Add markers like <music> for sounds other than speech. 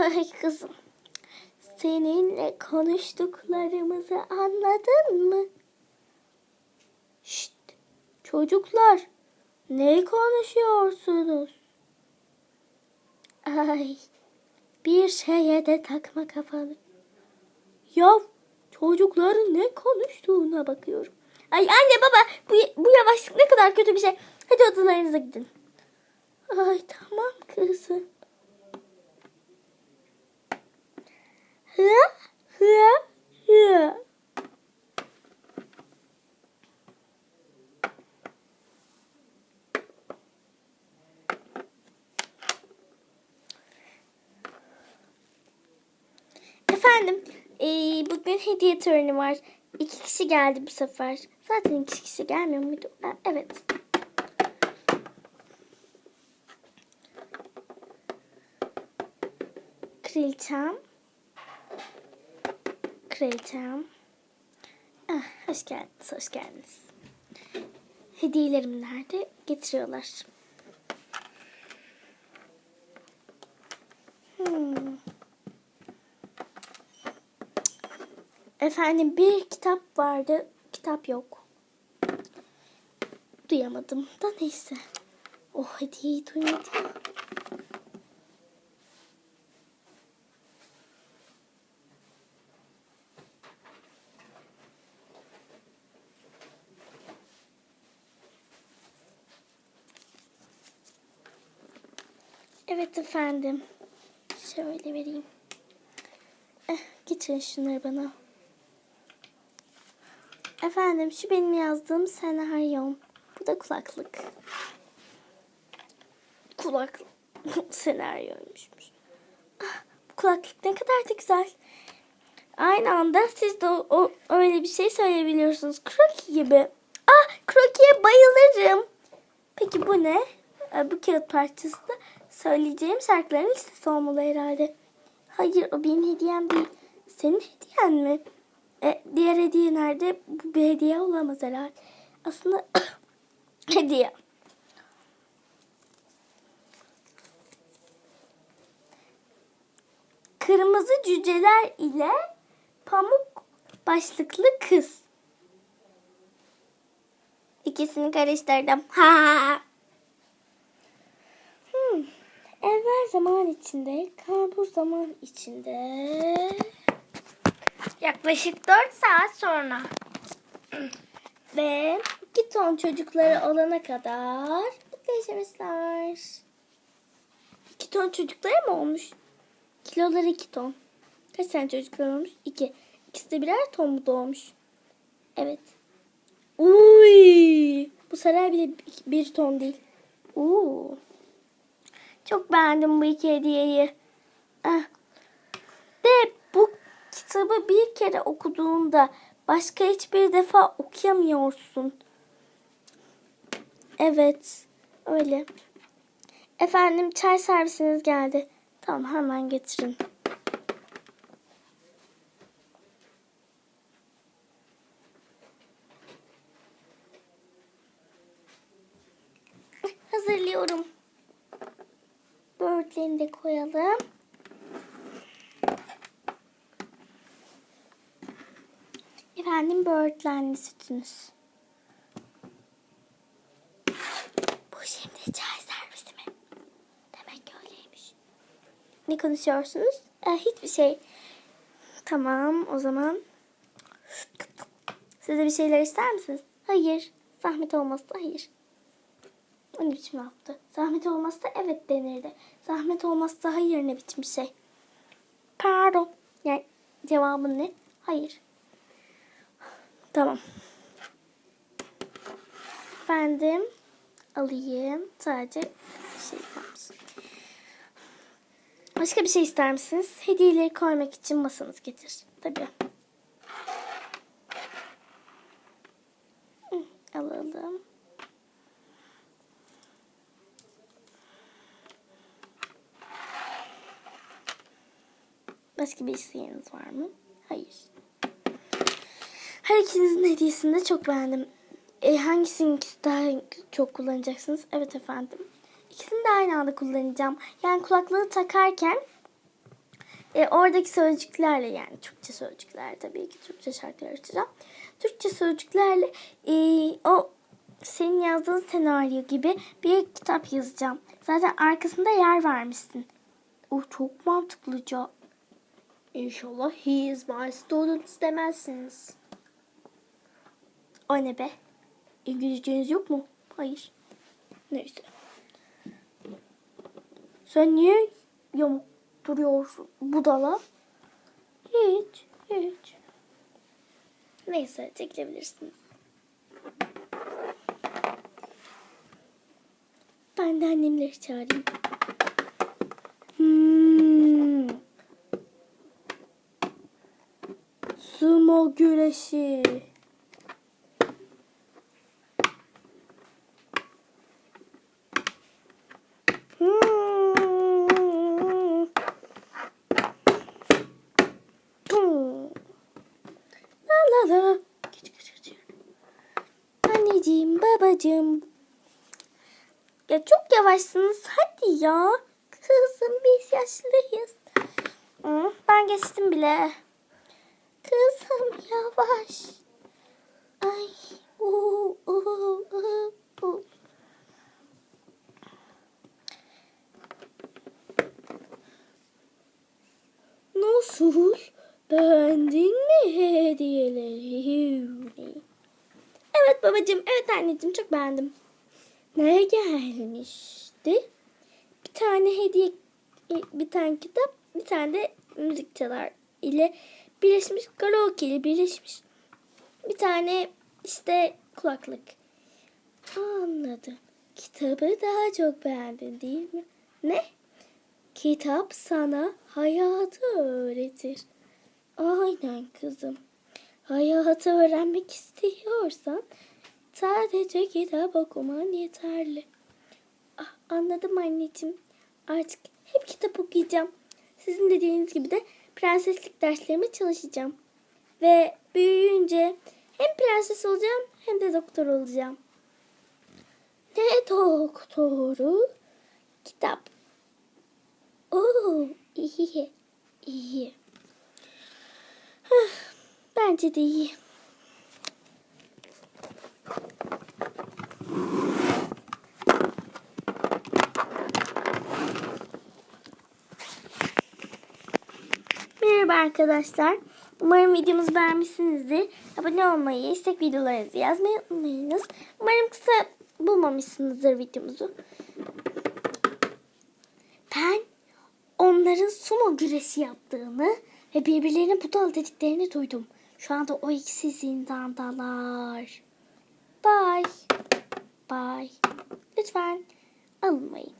Ay kızım. Seninle konuştuklarımızı anladın mı? Şşt. Çocuklar. Ne konuşuyorsunuz? Ay. Bir şeye de takma kafanı. Ya çocukların ne konuştuğuna bakıyorum. Ay anne baba bu, bu yavaşlık ne kadar kötü bir şey. Hadi odalarınıza gidin. Ay tamam kızım. Efendim, eee, bugün hediye töreni var. İki kişi geldi bu sefer. Zaten iki kişi gelmiyor muydu? Ha, evet. Kraliçem. Kraliçem. Ah, hoş geldiniz, hoş geldiniz. Hediyelerim nerede? Getiriyorlar. Hmm. Efendim bir kitap vardı. Kitap yok. Duyamadım da neyse. Oh hediyeyi duymadım. Evet efendim. Şöyle vereyim. Eh, getirin şunları bana. Efendim şu benim yazdığım senaryom. Bu da kulaklık. Kulaklık <laughs> senaryoymuş. Ah, bu kulaklık ne kadar da güzel. Aynı anda siz de o, o- öyle bir şey söyleyebiliyorsunuz. Crocky gibi. Ah Crocky'ye bayılırım. Peki bu ne? Ee, Bu kağıt parçası da söyleyeceğim şarkıların listesi olmalı herhalde. Hayır o benim hediyem değil. Senin hediyen mi? E, diğer hediye nerede? Bu bir hediye olamaz herhalde. Aslında <coughs> hediye. Kırmızı cüceler ile pamuk başlıklı kız. İkisini karıştırdım. Ha. <laughs> Evvel zaman içinde, kalbur zaman içinde. Yaklaşık 4 saat sonra. <clears throat> Ve iki ton çocukları olana kadar mutlu yaşamışlar. İki ton çocukları mı olmuş? Kiloları iki ton. Kaç tane çocuklar olmuş? İki. İkisi de birer ton mu doğmuş? Evet. Uy! Bu saray bile bir ton değil. Uuu. Çok beğendim bu iki hediyeyi. Ah. De bu kitabı bir kere okuduğunda başka hiçbir defa okuyamıyorsun. Evet, öyle. Efendim çay servisiniz geldi. Tamam hemen getirin. Efendim böğürtlenli sütünüz. Bu şimdi çay servisi mi? Demek ki öyleymiş. Ne konuşuyorsunuz? Ee, hiçbir şey. Tamam o zaman. Size bir şeyler ister misiniz? Hayır. Zahmet olmazsa hayır. O ne biçim yaptı? Zahmet olmazsa evet denirdi. Zahmet olmazsa hayır ne biçim şey? Pardon. Yani cevabın ne? Hayır. Tamam. Efendim alayım. Sadece şey kalmış. Başka bir şey ister misiniz? Hediyeleri koymak için masanız getir. Tabii. Alalım. Başka bir isteğiniz var mı? Hayır. Her ikinizin hediyesini de çok beğendim. E, hangisini daha çok kullanacaksınız? Evet efendim. İkisini de aynı anda kullanacağım. Yani kulaklığı takarken e, oradaki sözcüklerle yani Türkçe sözcükler tabii ki Türkçe şarkılar açacağım. Türkçe sözcüklerle e, o senin yazdığın senaryo gibi bir kitap yazacağım. Zaten arkasında yer vermişsin. O çok mantıklıca. İnşallah he is my student demezsiniz. O ne be? İngilizceniz yok mu? Hayır. Neyse. Sen niye yamuk duruyorsun budala? Hiç, hiç. Neyse çekilebilirsiniz. Ben de annemleri çağırayım. Hmm. Sumo güreşi. Babacığım. Ya çok yavaşsınız. Hadi ya. Kızım biz yaşlıyız. Ben geçtim bile. Kızım yavaş. Ay. Uh, uh, uh. Nasıl? Beğendin mi hediyeleri? Evet babacığım, evet anneciğim çok beğendim. Ne gelmişti? Bir tane hediye, bir tane kitap, bir tane de müzik çalar ile birleşmiş, karaoke ile birleşmiş. Bir tane işte kulaklık. Anladım. Kitabı daha çok beğendin değil mi? Ne? Kitap sana hayatı öğretir. Aynen kızım. Hayatı öğrenmek istiyorsan sadece kitap okuman yeterli. Ah, anladım anneciğim. Artık hep kitap okuyacağım. Sizin dediğiniz gibi de prenseslik derslerime çalışacağım. Ve büyüyünce hem prenses olacağım hem de doktor olacağım. Ne doktoru? Kitap. Oo, iyi. İyi. Hah, Bence de iyi. Merhaba arkadaşlar. Umarım videomuzu beğenmişsinizdir. Abone olmayı, istek videolarınızı yazmayı unutmayınız. Umarım kısa bulmamışsınızdır videomuzu. Ben onların sumo güreşi yaptığını ve birbirlerine budal dediklerini duydum. Şu anda o ikisi zindandalar. Bye. Bye. Lütfen alınmayın.